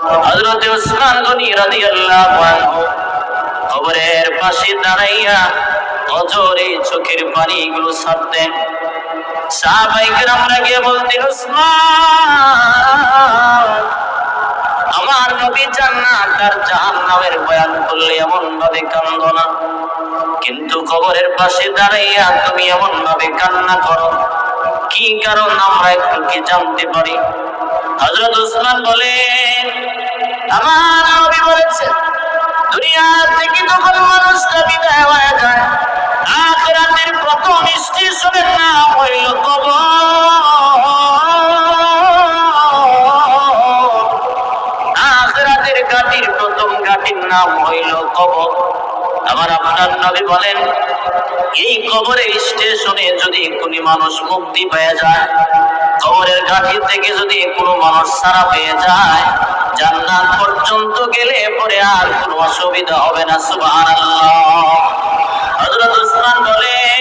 হযরত উসমান গনি রাদিয়াল্লাহু আনহু কবরের পাশে দাঁড়াইয়া অজরে চোখের পানিগুলো ছাড়তেন সাহাবাইকে আমরা গিয়ে বলতেন আমার নবী জান্নাত আর জাহান্নামের বয়ান করলে এমন ভাবে কান্দ না। কিন্তু কবরের পাশে দাঁড়াইয়া তুমি এমন ভাবে কান্না করো। কি কারণ আমরা একটু কি জানতে পারি? হযরত উসমান বলেন আমার দুনিয়া থেকে যখন মানুষটা বিদায় হয়ে যায়, আখিরাতের প্রথম স্টেশনের নাম হইল কবর। আখরাতের ঘাটির প্রথম ঘাটির নাম হইল কবর। আমার আপনার বলেন, এই কবরের স্টেশনে যদি কোন মানুষ মুক্তি পেয়ে যায়, কবরের ঘাটি থেকে যদি কোনো মানুষ সারা পেয়ে যায় জান্নাত পর্যন্ত গেলে পরে আর কোনো অসুবিধা হবে না সুবহানাল্লাহ। হযরত উসমান বলেন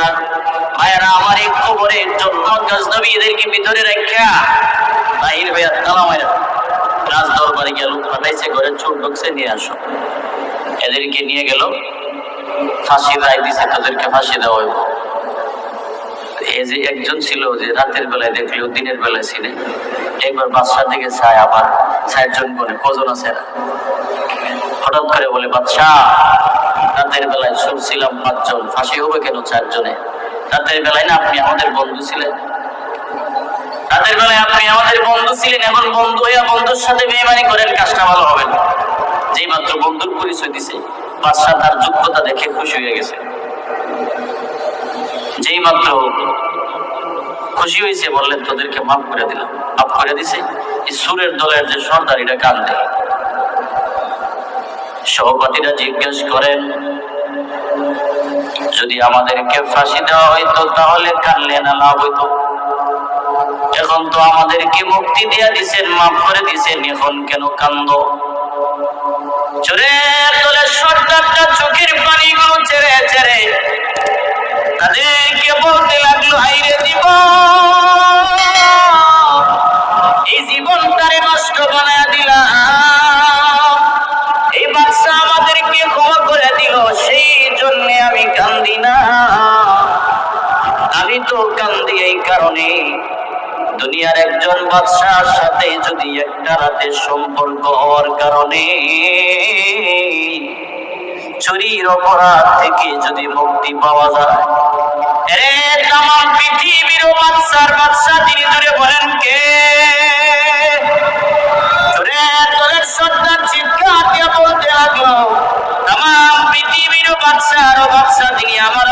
না ভাইয়েরা, আমার এই কবরের জন্য গজনবীদেরকে ভিতরে বাহির তালা মাইরা রাজ দরবারে গেল ঘরে চোর ঢুকছে, নিয়ে আসো। এদেরকে নিয়ে গেল, ফাঁসি রায় দিছে, তাদেরকে ফাঁসি দেওয়া হইব। এই যে একজন ছিল যে রাতের বেলায় দেখলেও দিনের বেলায় ছিলেন একবার বাদশার দিকে চায় আবার চারজন কজন আছে হঠাৎ করে বলে, বাদশাহ রাতের বেলায় শুনছিলাম পাঁচজন। ফাঁসি হবে কেন চারজনে? রাতের বেলায় না আপনি আমাদের বন্ধু ছিলেন? রাতের বেলায় আপনি আমাদের বন্ধু ছিলেন, এখন বন্ধু হইয়া বন্ধুর সাথে বেইমানি করেন, কাজটা ভালো হবে না। যেই মাত্র বন্ধুর পরিচয় দিছে, বাদশাহ তার যোগ্যতা দেখে খুশি হয়ে গেছে। যেই মাত্র খুশি হয়েছে, বললেন, তোদেরকে মাফ করে দিলাম, মাফ করে দিছে। এই সুরের দলের যে সর্দার, এটা কান্দে সহপাঠীরা জিজ্ঞেস করেন, যদি আমাদেরকে ফাঁসি দেওয়া হইতো তাহলে কানলে না লাভ হইতো? এখন তো আমাদেরকে মুক্তি দিয়া দিছেন, মাফ করে দিছেন, এখন কেন কান্দ? দিব এই জীবনটারে নষ্ট বানায় তো কান্দি এই কারণে দুনিয়ার একজন বাদশার সাথে যদি একটা রাতের সম্পর্ক হওয়ার কারণে চুরির অপরাধ থেকে যদি মুক্তি পাওয়া যায়। পৃথিবীর বাদশার বাদশা তিনি দূরে বলেন, কে? চিৎকার বলতে লাগল পৃথিবীর তিনি আমার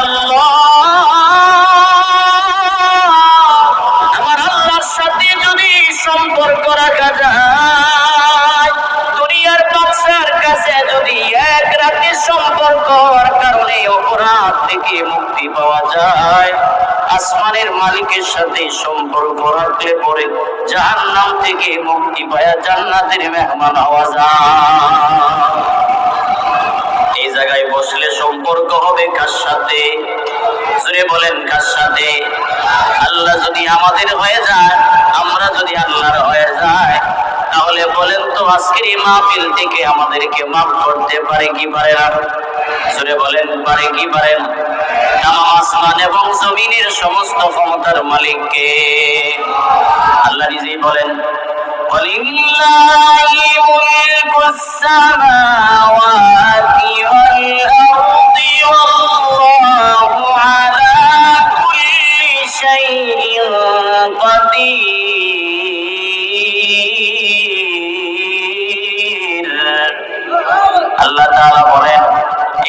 থেকে মুক্তি পাওয়া যায়। আসমানের মালিকের সাথে সম্পর্ক রাখলে পরে জাহান্নাম থেকে মুক্তি পাওয়া জান্নাতের মেহমান হওয়া যায়। এই জায়গায় বসলে সম্পর্ক হবে কার সাথে? জুড়ে বলেন, কার সাথে? আল্লাহ যদি আমাদের হয়ে যায়, আমরা যদি আল্লাহর হয়ে যায় তাহলে বলেন তো আজকের এই মাহফিল থেকে আমাদেরকে মাফ করতে পারে কি পারে না? জুড়ে বলেন পারে কি পারে না তামাম আসমান এবং জমিনের সমস্ত ক্ষমতার মালিককে আল্লাহ নিজেই বলেন ولله ملك السماوات والأرض والله على كل شيء قدير আল্লাহ তাআলা বলেন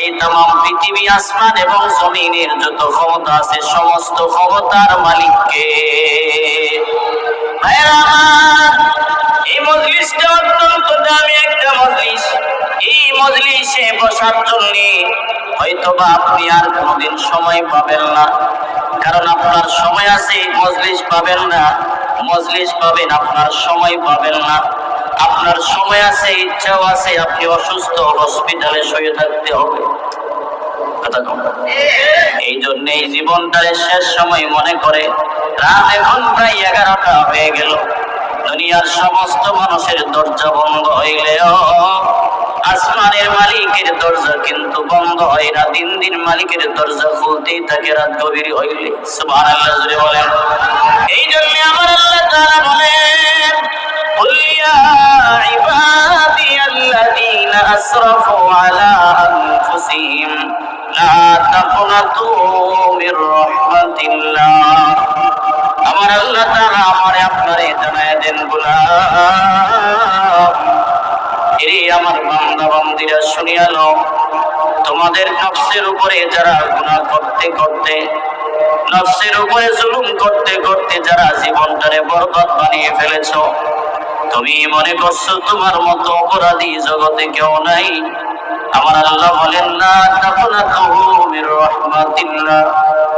এই তাম পৃথিবী, আসমান এবং জমিনের যত ক্ষমতা আছে, সমস্ত ক্ষমতার মালিককে। এই মজলিসটা অত্যন্ত দামি একটা মজলিস। এই মজলিসে বসার জন্য হয়তোবা আপনি আর কোনোদিন সময় পাবেন না। কারণ আপনার সময় আছে, মজলিস পাবেন না। মজলিস পাবেন, আপনার সময় পাবেন না। আপনার সময় আছে, ইচ্ছাও আছে, আপনি অসুস্থ হসপিটালে শুয়ে থাকতে হবে। এই জন্য এই জীবনটারে শেষ সময় মনে করে, রাত এখন প্রায় এগারোটা হয়ে গেল। দুনিয়ার সমস্ত মানুষের দরজা বন্ধ হইলেও আসমানের মালিকের দরজা কিন্তু বন্ধ হয় না। দিন দিন মালিকের দরজা খুলতেই থাকে, রাত গভীর হইলে সুবহানাল্লাহ জুড়ে বলেন। এই জন্য আমার আল্লাহ তাআলা বলেন قل يا عبادي الذين أسرفوا على أنفسهم لا تقنطوا من رحمة الله আমার আল্লাহ তাআলা আমারে আপনারে জানায় দেন গোলাম এরে আমার বান্দা বান্দিরা শুনিয়ালো তোমাদের নফসের উপরে যারা গুনাহ করতে করতে নফসের উপরে জুলুম করতে করতে যারা জীবনটারে বরবাদ বানিয়ে ফেলেছো তুমি মনে করছ তোমার মতো অপরাধী জগতে কেউ নাই? আমার আল্লাহ বলেন, না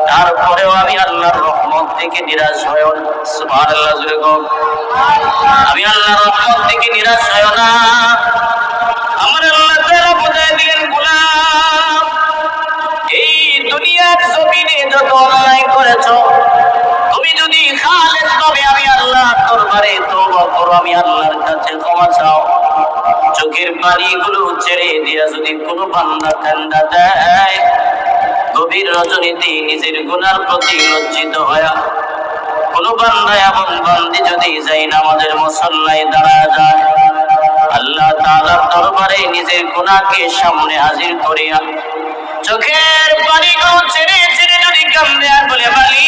তারপরেও আমি আল্লাহর রহমত থেকে নিরাশ হয় জুড়ে কও। আমি আল্লাহর রহমত থেকে নিরাশ হয় না। আমার আল্লাহ তাআলা বোঝায় দিলেন, গোলাম, এই দুনিয়ার জমিনে যত অন্যায় করেছ, তুমি যদি খালেদ ভাবে আমি আল্লাহ দরবারে তওবা করো আমি ছেড়ে দিয়া যদি কোনো বান্দা কান্দা দেয়, গভীর রজনীতে নিজের গুনার প্রতি লজ্জিত হয়া কোনো বান্দা এবং বান্দি যদি যাই নামাজের মুসল্লায় দাঁড়া যায়, আল্লাহ তাআলার দরবারে নিজের গুনাহকে সামনে হাজির করিয়া চোখের পানিগুলো ছেড়ে ছেড়ে যদি কান্দে বলে, বালি!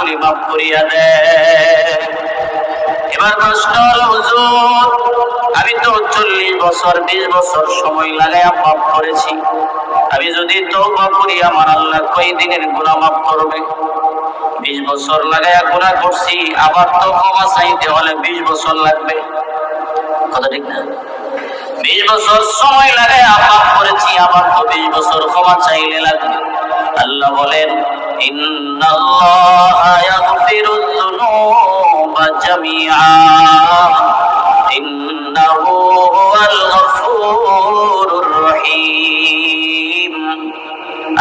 আমি মাফ এবার আমি তো চল্লিশ বছর, বিশ বছর সময় লাগাইয়া পাপ করেছি। আমি যদি তওবা করি, আমার আল্লাহ কই দিনের গুনাহ মাফ করবে? বিশ বছর লাগাইয়া গুনাহ করছি, আবার তো ক্ষমা চাইতে হলে বিশ বছর লাগবে। কথা ঠিক না? বিশ বছর সময় লাগে পাপ করেছি, আবার তো বিশ বছর ক্ষমা চাইলে লাগবে। আল্লাহ বলেন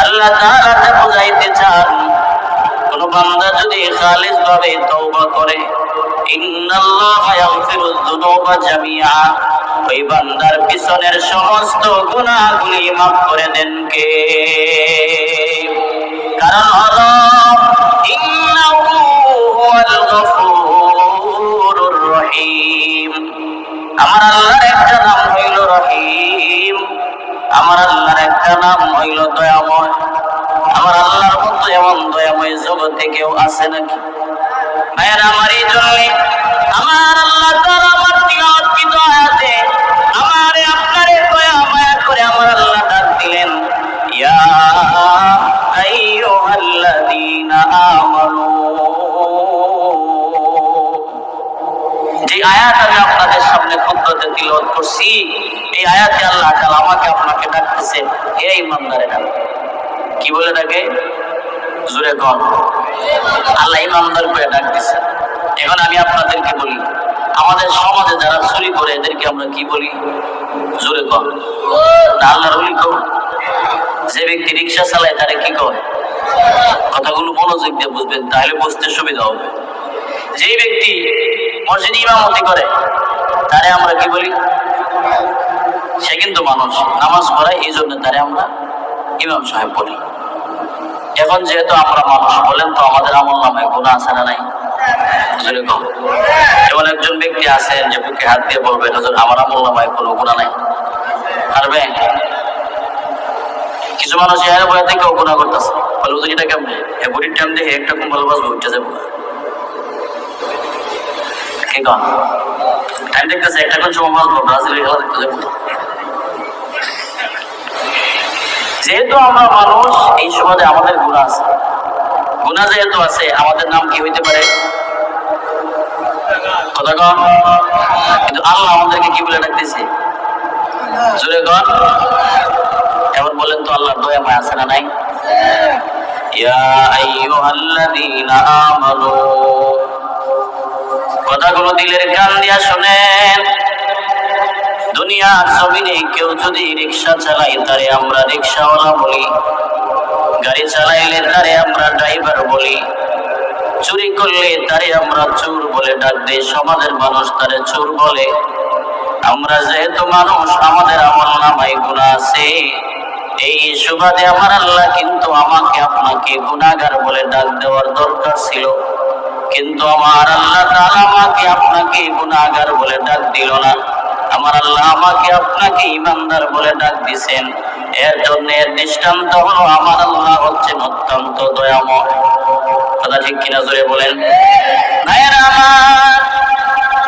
আল্লাহ তাআলা তা বুঝাইতে চান বান্দা যদি খালিস ভাবে তওবা করে। ইন্নাল্লাহা ইয়াগফিরুয যুনুবা ওই বান্দার পিছনের সমস্ত গুনাহগুলি মাফ করে দেন কে? কারণ হলো, ইন্নাহু হুয়াল গফুরুর রহিম। আমার আল্লাহর একটা নাম হইল রহিম। আমার আল্লাহর একটা নাম হইল দয়াময়। দয়াময় জগতে কেউ আছে নাকি? ভাইয়ের, আমার এই জন্য আমার আল্লাহ ডাক যে আয়াত আমি আপনাদের সামনে খুদ্রতে তিলওয়াত করছি, এই আয়াতে আল্লাহ আমাকে আপনাকে ডাকতেছে, হে ইমানদারেরা, কি বলে ডাকে? জুড়ে কন আল্লাহ ইমানদার করে ডাক দিছে। এখন আমি আপনাদেরকে বলি, আমাদের সমাজে যারা চুরি করে, এদেরকে আমরা কি বলি? জোরে বলি কন যে ব্যক্তি রিক্সা চালায়, তারে কি কয়? কথাগুলো মনোযোগ দিয়ে বুঝবেন, তাহলে বুঝতে সুবিধা হবে। যেই ব্যক্তি মসজিদ ইমামতি করে, তারে আমরা কি বলি? সে কিন্তু মানুষ। নামাজ পড়ায়, এই জন্য তারে আমরা ইমাম সাহেব বলি। এখন যেহেতু আমরা মানুষ, বলেন তো আমাদের আমল নামায় গুণা আছে না নাই? যেমন একজন ব্যক্তি আছেন যে বুকে হাত দিয়ে বলবেন আমার আমল নামায় কোনো গুণা নাই। পারবে? কিছু মানুষ এর বয়ে থেকেও গুণা করতেছে। বলে, হুজুর, এটা কেমন? এ বুড়ির টাইম দেখে একটা কুম্বল বাজবো উঠে যাব কি কন? টাইম দেখতেছে, একটা কোন সময় বাজবো, ব্রাজিলের খেলা দেখতে যাব যেহেতু আমরা মানুষ, এই সমাজে আমাদের গুণা আছে। গুণা যেহেতু আছে, আমাদের নাম কি হইতে পারে? কথা কন। কিন্তু আল্লাহ আমাদেরকে কি বলে ডাকতেছে? এমন বলেন তো দয়া, মায় আছে না নাই? কথাগুলো দিলের কান দিয়া শুনেন। দুনিয়ার জমিনে কেউ যদি রিক্সা চালাই তারে আমরা রিক্সাওয়ালা বলি। গাড়ি চালাইলে তারে আমরা ড্রাইভার বলি। চুরি করলে তারে আমরা চোর বলে ডাক দিই। সমাজের মানুষ তারে চোর বলে। আমরা যেহেতু মানুষ, আমাদের আমল নামাই গুণা আছে। এই সুবাদে আমার আল্লাহ কিন্তু আমাকে আপনাকে গুণাগার বলে ডাক দেওয়ার দরকার ছিল। কিন্তু আমার আল্লাহ তাআলা আমাকে আপনাকে গুণাগার বলে ডাক দিল না। আমার আল্লাহ আমাকে আপনাকে ইমানদার বলে ডাক দিছেন। এর জন্য এর দৃষ্টান্ত হলো আমার আল্লাহ হচ্ছেন অত্যন্ত দয়াময়। কথা ঠিক কিনা জোরে বলেন?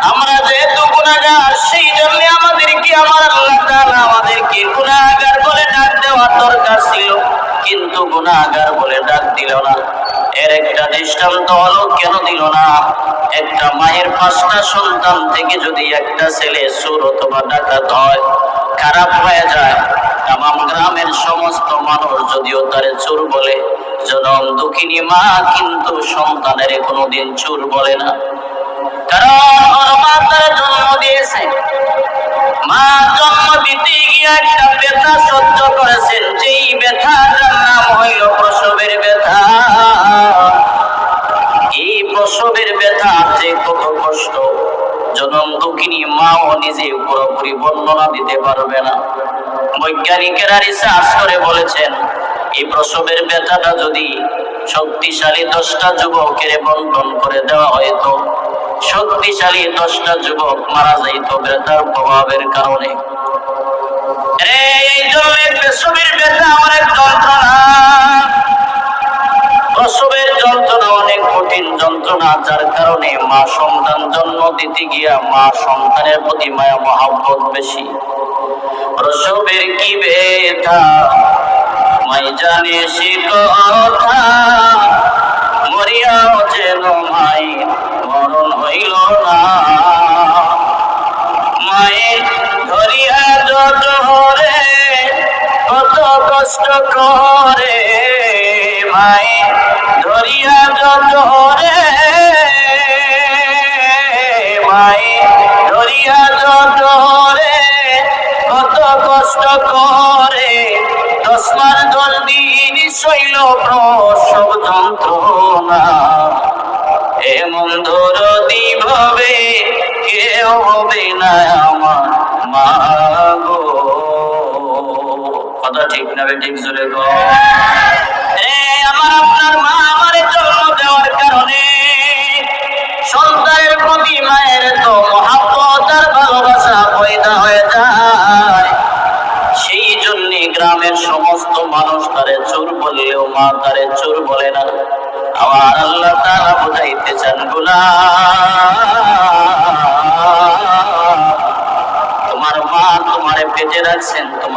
আমার যেহেতু গুণাগার সেই জন্য আমাদেরকে আমার আল্লাহ আমাদেরকে গুণাগার বলে ডাক দেওয়ার দরকার ছিল। কিন্তু গুণাগার বলে ডাক দিল না। এর একটা দৃষ্টান্ত হলো, কেন দিল না? একটা মায়ের পাঁচটা সন্তান থেকে যদি একটা ছেলে সুর অথবা ডাকাত হয়, খারাপ হয়ে যায়। তামাম গ্রামের সমস্ত মানুষ যদিও তারে চোর বলে, জনম দুঃখিনী মা কিন্তু সন্তানের কোনোদিন চোর বলে না। কারণ মা তার জন্ম দিয়েছে। মা জন্ম দিতে গিয়ে একটা ব্যথা সহ্য করেছেন। যেই ব্যথাটার হইল প্রসবের ব্যথা। এই প্রসবের ব্যথা যে কত কষ্ট। জনম দুঃখিনী মাও নিজে পুরোপুরি বর্ণনা দিতে পারবে না। বৈজ্ঞানিকেরা রিসার্চ করে বলেছেন, এই প্রসবের ব্যথাটা যদি শক্তিশালী দশটা যুবকের বন্টন করে দেওয়া হয়তো শক্তিশালী দশটা যুবক মারা যাইত ব্যথার প্রভাবের কারণে। প্রসবের যন্ত্রণা। অনেক কঠিন যন্ত্রণা, যার কারণে মা সন্তান জন্ম দিতে গিয়া মা সন্তানের প্রতি মায়া বেশি। প্রসবের কি ব্যথা মাই জানে সে কথা মরিয়াও যেন মাই মরণ হইল না। কষ্ট করে মায়ে ধরিয়া যত হরে মায়ে ধরিয়া যত হরে কত কষ্ট করে। দশমার জল দিন শৈল প্রসব যন্ত্রণা। এমন দরদি ভাবে কেউ হবে না আমার মা গো। কথা ঠিক না বে ঠিক জোরে আমার আপনার মা আমারে জন্ম দেওয়ার কারণে সন্তানের প্রতি মায়ের তো মহাব্বত আর ভালোবাসা পয়দা হয়ে যায়। সেই জন্য গ্রামের সমস্ত মানুষ তারে চোর বললেও মা তারে চোর বলে না। আমার আল্লাহ তারা বুঝাইতে চানগুলা তোমার মা তোমারে পেটে রাখছেন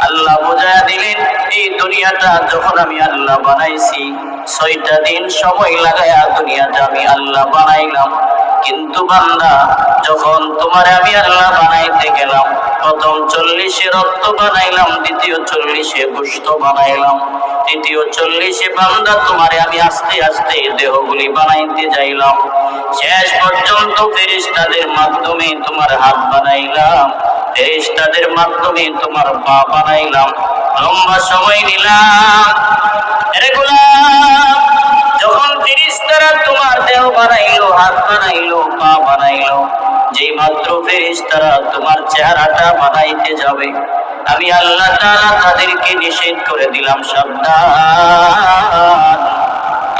আল্লাহ বোঝা দিলেন, এই দুনিয়াটা যখন আমি আল্লাহ বানাইছি, ছয়টা দিন সময় লাগায়া দুনিয়াটা আমি আল্লাহ বানাইলাম। কিন্তু বান্দা, যখন তোমার আমি আল্লাহ বানাইতে গেলাম, প্রথম চল্লিশে রক্ত বানাইলাম, দ্বিতীয় চল্লিশে গোস্ত বানাইলাম। তৃতীয় চল্লিশে বান্দা, তোমারে আমি আস্তে আস্তে দেহগুলি বানাইতে যাইলাম। শেষ পর্যন্ত ফেরিস্তাদের মাধ্যমে তোমার হাত বানাইলাম। ফেরিস্তাদের মাধ্যমে তোমার পা বানাইলাম। লম্বা সময় নিলাম। যখন ফেরিস্তারা তোমার দেহ বানাইলো, হাত বানাইলো, পা বানাইলো, যেই মাত্র ফেরিস্তারা তোমার চেহারাটা বানাইতে যাবে, আমি আল্লাহ তাআলা তাদেরকে নিষেধ করে দিলাম, সাবধান।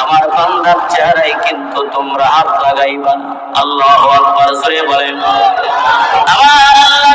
আমার বান্দার চেহারায় কিন্তু তোমরা হাত লাগাইবা আল্লাহ আকবার, জোরে বলেন। আমার আল্লাহ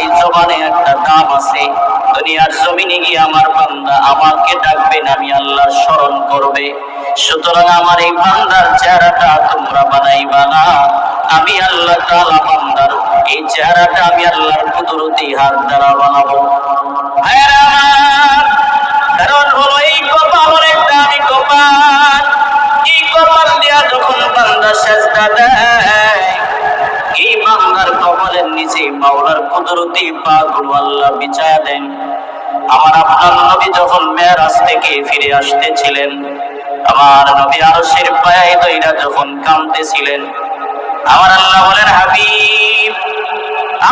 এই জবানে স্মরণ করবে। সুতরাং আমার এই বান্দার চেহারাটা তোমরা বানাইবা না। আমি আল্লাহ তাআলা এই চেহারাটা আমি আল্লাহর কুদরতি হাত দ্বারা বানাবো। কারণ হলো এই কপাল অনেক দামি কপাল। এই কপাল দিয়া যখন বান্দা সেজদা দেয় এই বান্দার কপালের নিচে মাওলার কুদরতি পা গুলো আল্লাহ বিছায়া দেন। আমার আপনার নবী যখন মেরাজ থেকে ফিরে আসতেছিলেন, আমার নবী আরশের পায়ে দইরা যখন কামতেছিলেন আমার আল্লাহ বলেন, হাবিব,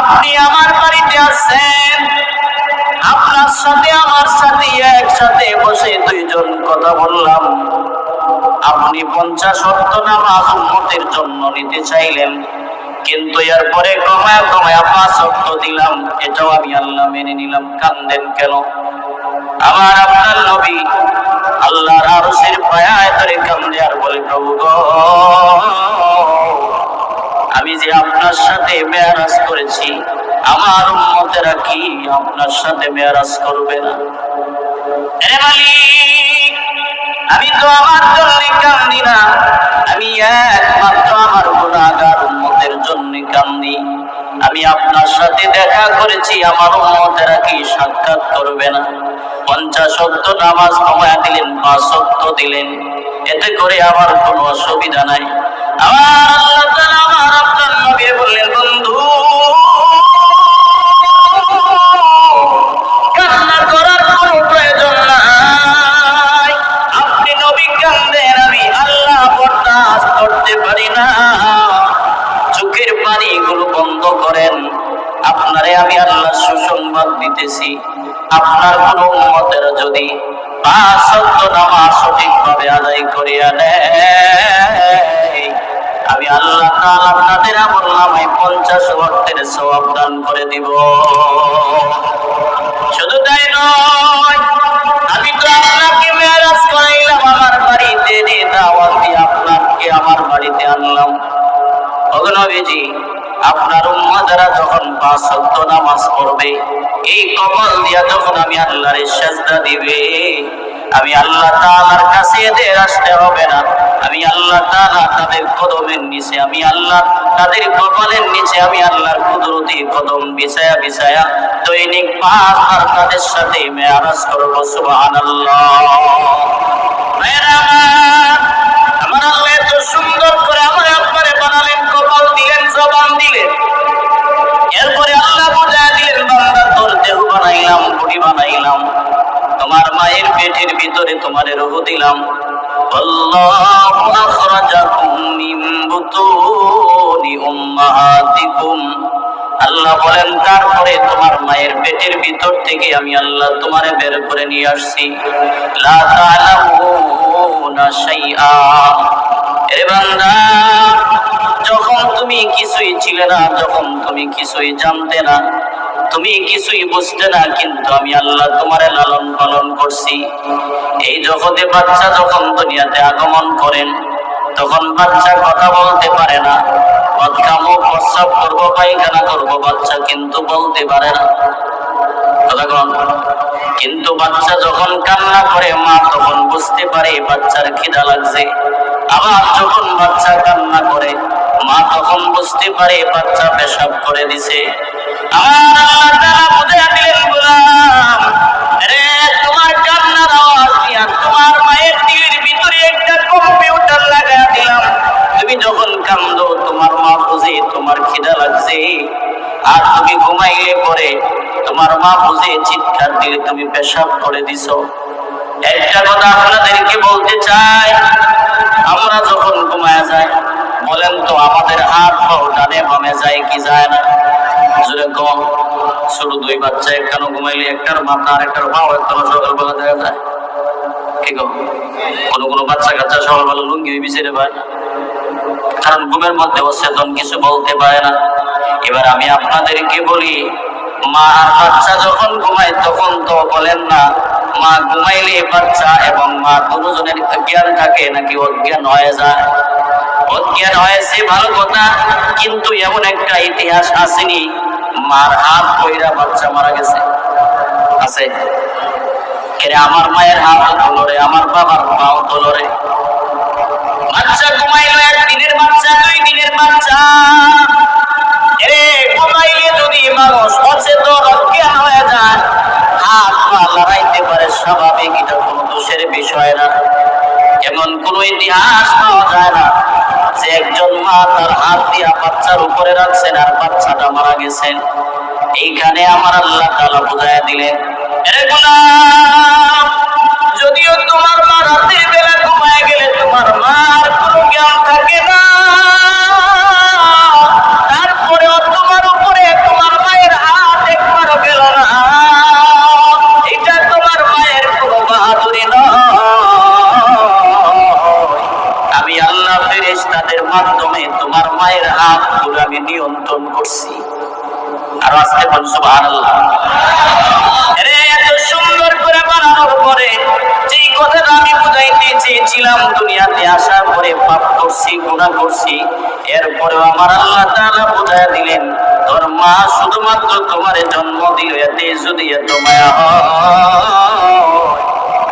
আপনি আমার বাড়িতে আসছেন। আপনার সাথে, আমার সাথে, একসাথে বসে দুইজন কথা বললাম। আপনি পঞ্চাশ অর্থ নামাজ উম্মতের জন্য নিতে চাইলেন। কিন্তু এরপরে কমায় কমায় পাঁচ অর্থ দিলাম, এটাও আমি আল্লাহ মেনে নিলাম, কান্দেন কেন? আমার আপনার নবী আল্লাহর আরশের পায়ায় ধরে কান্দে আর বলে, প্রভু গো, আমি যে আপনার সাথে মেয়ারাজ করেছি, আমার উম্মতেরা কি আপনার সাথে মেয়ারাজ করবে না? রে মালিক, আমি তো আমার জন্য কান্দি না, আমি একমাত্র কান্দি। আমি আপনার সাথে দেখা করেছি, আমার মতেরা কি সাক্ষাৎ করবে না? পঞ্চাশ শব্দ নামাজ কমায় দিলেন, পাঁচ শব্দ দিলেন। এতে করে আমার কোনো অসুবিধা নাই। আমার আল্লাহ আমার আপনার নবী বললেন, বন্ধু আপনার কোন উম্মতের যদি সঠিকভাবে আদায় করিয়া নেয়, আমি আল্লাহ আপনাদের আমল নামায় পঞ্চাশ ওয়াক্তের সওয়াব দান করে দিব। শুধু তাই নয়, আমি তো আপনাকে মেরাজ করাইলাম, আমার বাড়িতে রে দাওয়াত দিয়ে আপনাকে আমার বাড়িতে আনলাম। অগনবীজি আপনার উম্মাদারা যখন পাঁচ শব্দ নামাজ পড়বে এই কপাল দিয়া যখন আমি আল্লাহর সাজদা দিবে আমি আল্লাহ তাআলার কাছে এদের আসতে হবে না। আমি আল্লাহ তাআলা তাদের কদমের নিচে আমি আল্লাহ তাদের কপালের নিচে আমি আল্লাহর কুদরতি কদম বিছায়া বিছায়া দৈনিক পাঁচবার তাদের সাথে মেয়ারাজ ভাইয়েরা আমার, আমার আল্লাহ এত সুন্দর করে আমার জবান দিলেন। এরপরে আল্লাহ বুঝা দিলেন বান্দা তোর দেহ বানাইলাম বডি বানাইলাম। তোমার মায়ের পেটের ভিতরে তোমার রহু দিলাম। আল্লাহু বলেন, তারপরে তোমার মায়ের পেটের ভিতর থেকে আমি আল্লাহ তোমারে বের করে নিয়ে আসছি। লা এ বান্দা তুমি কিছুই ছিলে না, যখন তুমি কিছুই জানতে না, তুমি কিছুই বুঝতে না, কিন্তু আমি আল্লাহ তোমারে লালন পালন করছি। এই জগতে বাচ্চা যখন দুনিয়াতে আগমন করেন, তখন বাচ্চা কথা বলতে পারে না। বদকামো প্রস্রাব করব, পায়খানা করব, বাচ্চা কিন্তু বলতে পারে না। কিন্তু বাচ্চা যখন কান্না করে, মা তখন বুঝতে পারে, বাচ্চার খিদা লাগছে। আবার যখন বাচ্চা কান্না করে মা তখন বুঝতে পারে, বাচ্চা পেশাব করে দিছে। তোমার দিয়া মায়ের ভিতরে একটা কম্পিউটার তুমি যখন কান্দো, তোমার মা বুঝে তোমার খিদা লাগছে। আর তুমি ঘুমাইলে পরে তোমার মা বুঝে চিৎকার দিলে তুমি পেশাব করে দিছো। একটা কথা আপনাদেরকে বলতে চাই, আমরা যখন ঘুমায় যাই বলেন তো, আমাদের হাত পাও ডানে বামে যায় কি যায় না। জোরে কম ছোট দুই বাচ্চা একটানো ঘুমাইলে একটার মাথা আর একটার পাও একটানো সকালবেলা দেখা যায়। কি গো? কোনো কোনো বাচ্চা কাচ্চা সকালবেলা লুঙ্গি বিছেরে পায় কারণ ঘুমের মধ্যে অচেতন কিছু বলতে পারে না। এবার আমি আপনাদেরকে বলি, মা আর বাচ্চা যখন ঘুমায়, তখন তো বলেন না মা ঘুমাইলে বাচ্চা এবং মা দুজনের জ্ঞান থাকে, নাকি অজ্ঞান হয়ে যায়? অজ্ঞান হয়েছে ভালো কথা, কিন্তু এমন একটা ইতিহাস আসেনি, মার হাত কইরা বাচ্চা মারা গেছে। আছে? আমার মায়ের হাত তোলরে আমার বাবার পাও তোলরে বাচ্চা ঘুমাইলো একদিনের বাচ্চা, দুই দিনের বাচ্চা। এরে ঘুমাইলে যদি মানুষ অচেতন অজ্ঞান হয়ে যায় হাত পা লড়াইতে পারে স্বাভাবিক এটা কোনো দোষের বিষয় না। এমন কোন ইতিহাস পাওয়া যায় না যে একজন মা তার হাত দিয়া বাচ্চার উপরে রাখছেন আর বাচ্চাটা মারা গেছেন। এইখানে আমার আল্লাহ তাআলা বুঝাইয়া দিলেন যদিও তোমার মা রাতের বেলা ঘুমায় গেলে তোমার মার কোনো জ্ঞান থাকে না। মাধ্যমে তোমার মায়ের হাতগুলো আমি নিয়ন্ত্রণ করছি। আর আজকে বল, সুবহানাল্লাহ। এত সুন্দর করে বানানোর পরে যেই কথাটা আমি বুঝাইতে চেয়েছিলাম দুনিয়াতে আসার পরে পাপ করছি, গুনাহ করছি, এরপরেও আমার আল্লাহ তাআলা বুঝাইয়া দিলেন, তোর মা শুধুমাত্র তোমার জন্ম দিল, এতে যদি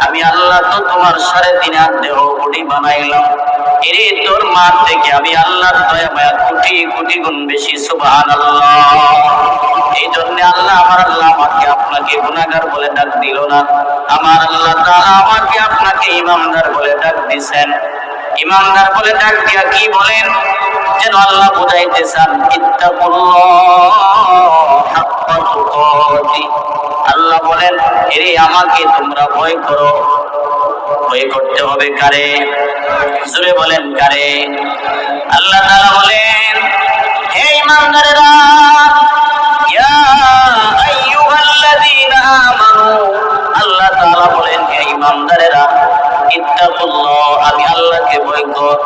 আমি আল্লাহ তো তোমার সাড়ে তিন হাত দেহ কোটি বানাইলাম। এরে তোর মা থেকে আমি আল্লাহর দয়া মায়া কোটি কোটি গুণ বেশি সুবহান এই জন্য আল্লাহ আমার আল্লাহ আমাকে আপনাকে গুনাহগার বলে ডাক দিল না। আমার আল্লাহ তাআলা আমাকে আপনাকে ইমামদার বলে ডাক দিছেন। ইমামদার বলে ডাক দিয়া কি বলেন? যেন আল্লাহ বুঝাইতে চান আল্লাহ বলেন, এরে আমাকে তোমরা ভয় করো। ভয় করতে হবে কারে? জুড়ে বলেন কারে? আল্লাহ তাআলা বলেন, হে ইমানদারেরা আল্লাহ বলেন আল্লাহকে কর।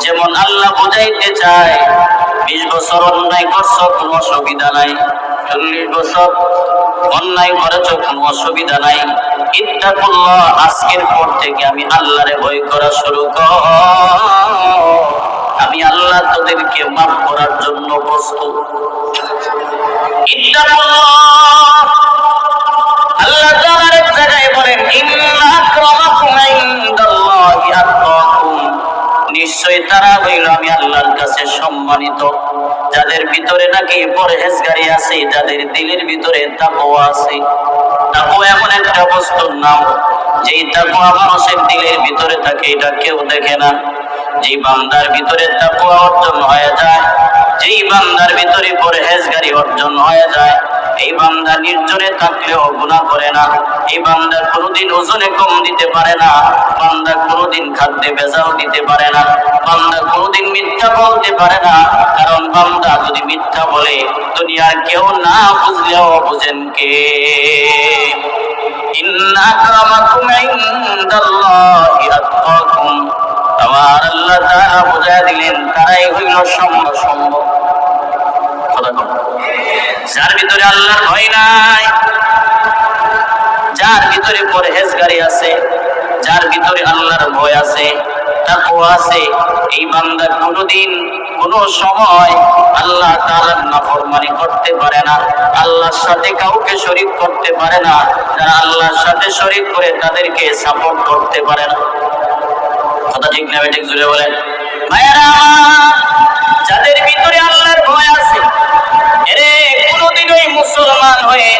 যেমন আল্লাহ বুঝাইতে চায়, বিশ বছর অন্যায় করছ, কোনো অসুবিধা নাই। চল্লিশ বছর অন্যায় করেছ কোনো অসুবিধা নাই। ইত্তাকুল্লাহ, আজকের পর থেকে আমি আল্লাহরে ভয় করা শুরু কর। আমি আল্লাহ তোদেরকে মাফ করার জন্য প্রস্তুত। আল্লাহ জায়গায় বলেন নিশ্চয় তারা হইল আমি আল্লাহর কাছে সম্মানিত। যাদের ভিতরে নাকি পরহেজগারি আছে, যাদের দিলের ভিতরে তাকওয়া আছে। তাকওয়া এমন একটা বস্তুর নাম, যেই তাকওয়া মানুষের দিলের ভিতরে থাকে, এটা কেউ দেখে না। যে বান্দার ভিতরে তাকওয়া অর্জন হয়ে যায়, যেই বান্দার ভিতরে পরহেজগারি অর্জন হয়ে যায় এই বান্দা নির্জনে থাকলেও গুনাহ করে না। এই বান্দা কোনোদিন ওজনে কম দিতে পারে না। বান্দা কোনোদিন খাদ্যে ভেজাল দিতে পারে না। বান্দা কোনোদিন মিথ্যা বলতে পারে না। কারণ বান্দা যদি মিথ্যা বলে, দুনিয়ার কেউ না বুঝলেও বুঝেন কে? আমার আল্লাহ তাআলা বুঝায় দিলেন, তারাই হইল সম্ভব সম্ভব যার ভিতরে আল্লাহর ভয় নাই, যার ভিতরে পরহেজগারি আছে, যার ভিতরে আল্লাহর ভয় আছে এই বান্দা কোনোদিন, কোন সময় আল্লাহ তাআলার করতে পারে না, আল্লাহর সাথে কাউকে শরীক করতে পারে না, যারা আল্লাহর সাথে শরীক করে তাদেরকে সাপোর্ট করতে পারে না। কথা ঠিক না ঠিক জুড়ে বলেন। যাদের ভিতরে ওই মুসলমান হয়ে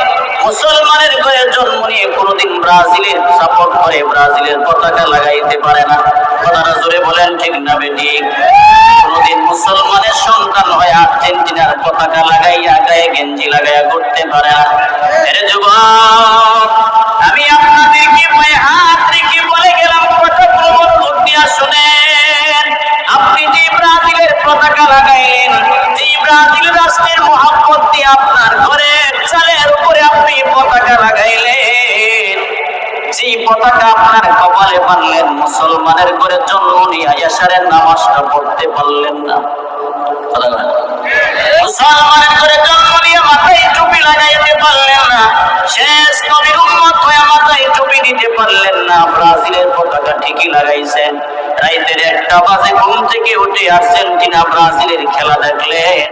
মুসলমানের ঘরে জন্ম নিয়ে কোনোদিন ব্রাজিলের সাপোর্ট করে ব্রাজিলের পতাকা লাগাইতে পারে না। কথাটা জোরে বলেন, ঠিক না বেঠিক কোনোদিন মুসলমানের সন্তান হয়ে আর্জেন্টিনার পতাকা লাগাইয়া গায়ে গেঞ্জি লাগাইয়া করতে পারে না। এর যুবক ঘরের উপরে আপনি পতাকা লাগাইলেন। যে পতাকা আপনার কপালে বানলেন মুসলমানের ঘরে জন্ম নিয়ে আয়াসারের নামাজটা পড়তে পারলেন না। মুসলমানের ঘরে জন্ম নিয়ে মাথায় টুপি লাগাইতে পারলেন না। শেষ নবীর উম্মত হয়ে মাথায় টুপি দিতে পারলেন না। ব্রাজিলের পতাকা ঠিকই লাগাইছেন। রাইতের একটা বাজে ঘুম থেকে উঠে আর্জেন্টিনা ব্রাজিলের খেলা দেখলেন।